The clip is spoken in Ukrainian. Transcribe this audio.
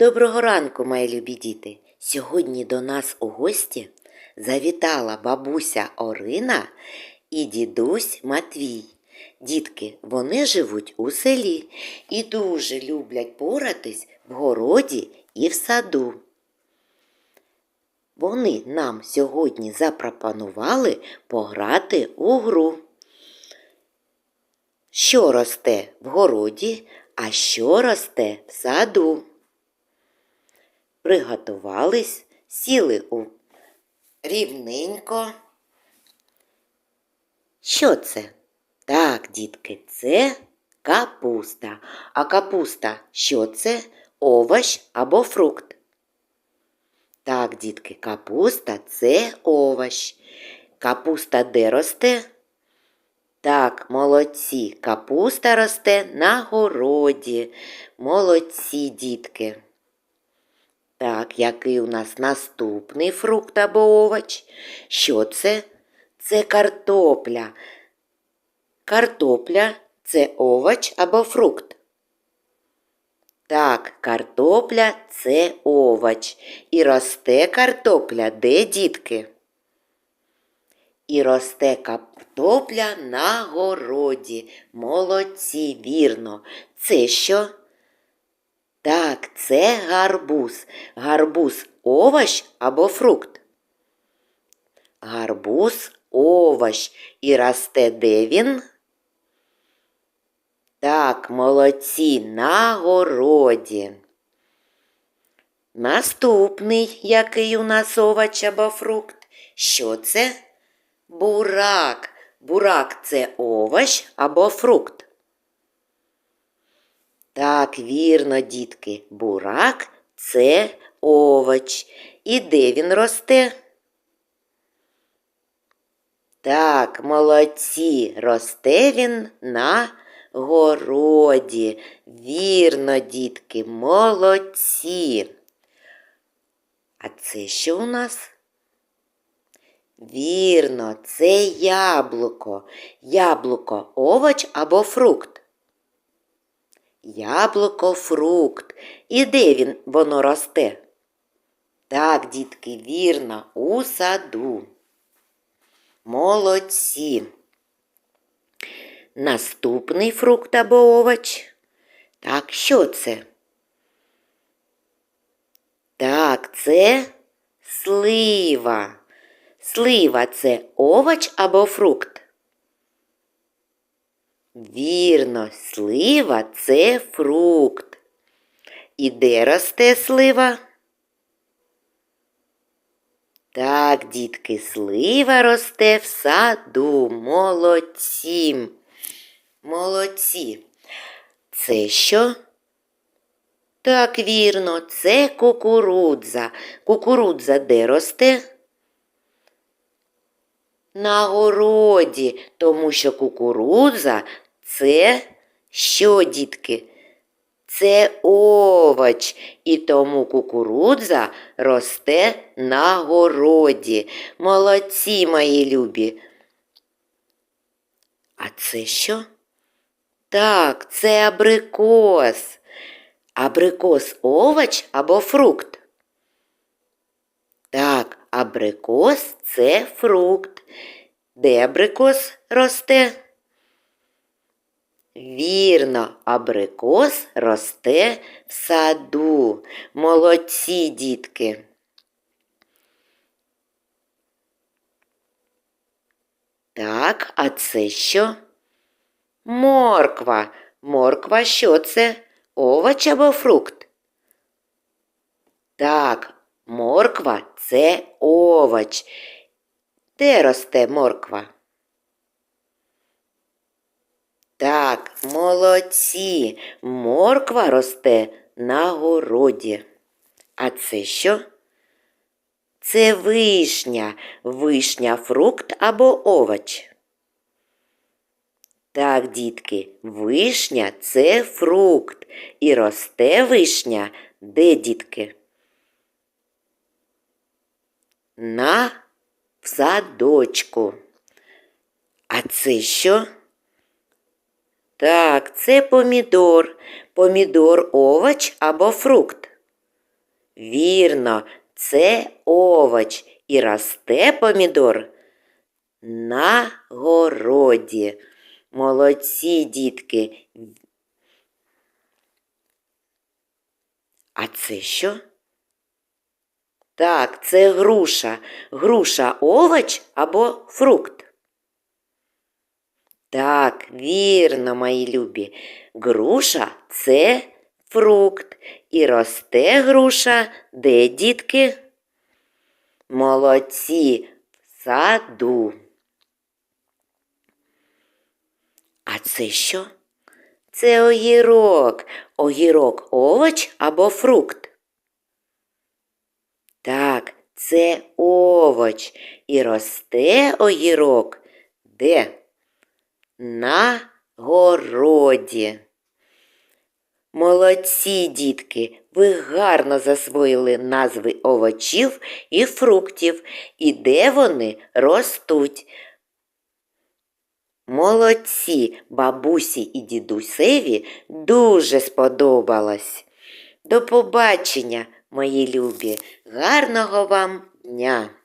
Доброго ранку, мої любі діти! Сьогодні до нас у гості завітала бабуся Орина і дідусь Матвій. Дітки, вони живуть у селі і дуже люблять поратись в городі і в саду. Вони нам сьогодні запропонували пограти у гру. Що росте в городі, а що росте в саду? Приготувались, сіли у рівненько. Що це? Так, дітки, це капуста. А капуста що це? Овощ або фрукт. Так, дітки, капуста це овощ. Капуста де росте? Так, молодці. Капуста росте на городі. Молодці, дітки. Так, який у нас наступний фрукт або овоч? Що це? Це картопля. Картопля це овоч або фрукт. Так, картопля це овоч. І росте картопля де, дітки? І росте картопля на городі. Молодці, вірно. Це що? Так, це гарбуз. Гарбуз овощ або фрукт. Гарбуз овощ. І росте де він? Так, молодці, на городі. Наступний, який у нас овоч або фрукт. Що це? Бурак. Бурак це овощ або фрукт. Так, вірно, дітки, бурак це овоч. І де він росте? Так, молодці, росте він на городі. Вірно, дітки, молодці. А це що у нас? Вірно, це яблуко. Яблуко овоч або фрукт. Яблуко фрукт. І де він воно росте? Так, дітки, вірно, у саду. Молодці. Наступний фрукт або овоч. Так, що це? Так, це слива. Слива це овоч або фрукт. Вірно, слива це фрукт. І де росте слива? Так, дітки, слива росте в саду. Молодці. Молодці. Це що? Так, вірно, це кукурудза. Кукурудза де росте? На городі, тому що кукурудза це що, дітки? Це овоч, і тому кукурудза росте на городі. Молодці, мої любі. А це що? Так, це абрикос. Абрикос овоч або фрукт? Так, абрикос це фрукт. Де абрикос росте? Вірно, абрикос росте в саду. Молодці, дітки. Так, а це що? Морква. Морква що це? Овоч або фрукт? Так, морква це овоч. Де росте морква? Так, молодці. Морква росте на городі. А це що? Це вишня. Вишня фрукт або овоч. Так, дітки, вишня це фрукт. І росте вишня де, дітки? На в садочку. А це що? Так, це помідор. Помідор овоч або фрукт. Вірно, це овоч і росте помідор на городі. Молодці, дітки. А це що? Так, це груша. Груша овоч або фрукт. Так, вірно, мої любі. Груша це фрукт. І росте груша де, дітки? Молодці в саду. А це що? Це огірок. Огірок овоч або фрукт. Так, це овоч. І росте огірок. Де? На городі. Молодці, дітки, ви гарно засвоїли назви овочів і фруктів, і де вони ростуть. Молодці, бабусі і дідусеві дуже сподобалось. До побачення, мої любі, гарного вам дня!